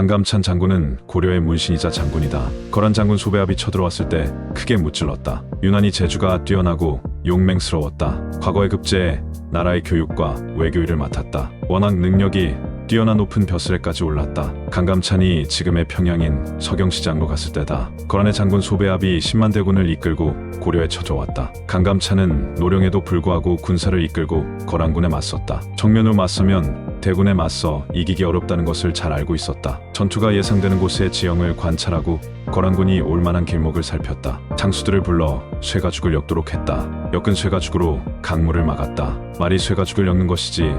강감찬 장군은 고려의 문신이자 장군이다. 거란 장군 소배합이 쳐들어왔을 때 크게 무찔렀다. 유난히 재주가 뛰어나고 용맹스러웠다. 과거의 급제에 나라의 교육과 외교일을 맡았다. 워낙 능력이 뛰어난 높은 벼슬에까지 올랐다. 강감찬이 지금의 평양인 서경시장로 갔을 때다. 거란의 장군 소배합이 10만 대군을 이끌고 고려에 쳐들어왔다. 강감찬은 노령에도 불구하고 군사를 이끌고 거란군에 맞섰다. 정면으로 맞서면 대군에 맞서 이기기 어렵다는 것을 잘 알고 있었다. 전투가 예상되는 곳의 지형을 관찰하고 거란군이 올 만한 길목을 살폈다. 장수들을 불러 쇠가죽을 엮도록 했다. 엮은 쇠가죽으로 강물을 막았다. 말이 쇠가죽을 엮는 것이지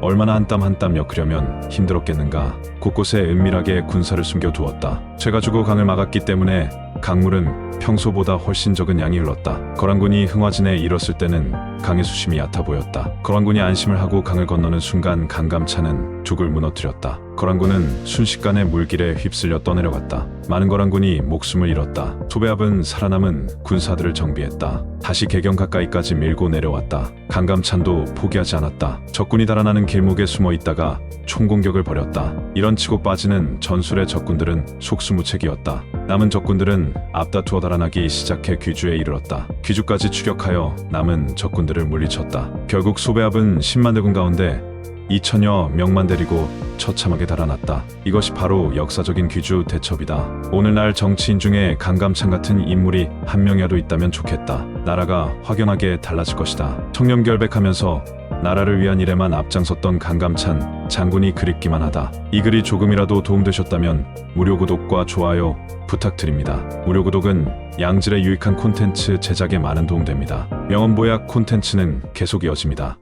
얼마나 한 땀 한 땀 엮으려면 힘들었겠는가. 곳곳에 은밀하게 군사를 숨겨두었다. 쇠가지고 강을 막았기 때문에 강물은 평소보다 훨씬 적은 양이 흘렀다. 거란군이 흥화진에 이뤘을 때는 강의 수심이 얕아 보였다. 거란군이 안심을 하고 강을 건너는 순간 강감차는 죽을 무너뜨렸다. 거란군은 순식간에 물길에 휩쓸려 떠내려갔다. 많은 거란군이 목숨을 잃었다. 소배합은 살아남은 군사들을 정비했다. 다시 개경 가까이까지 밀고 내려왔다. 강감찬도 포기하지 않았다. 적군이 달아나는 길목에 숨어 있다가 총공격을 벌였다. 이런 치고 빠지는 전술의 적군들은 속수무책이었다. 남은 적군들은 앞다투어 달아나기 시작해 귀주에 이르렀다. 귀주까지 추격하여 남은 적군들을 물리쳤다. 결국 소배합은 10만 대군 가운데 2천여 명만 데리고 처참하게 달아났다. 이것이 바로 역사적인 귀주 대첩이다. 오늘날 정치인 중에 강감찬 같은 인물이 한 명이라도 있다면 좋겠다. 나라가 확연하게 달라질 것이다. 청렴 결백하면서 나라를 위한 일에만 앞장섰던 강감찬 장군이 그립기만 하다. 이 글이 조금이라도 도움되셨다면 무료 구독과 좋아요 부탁드립니다. 무료 구독은 양질의 유익한 콘텐츠 제작에 많은 도움됩니다. 명언보약 콘텐츠는 계속 이어집니다.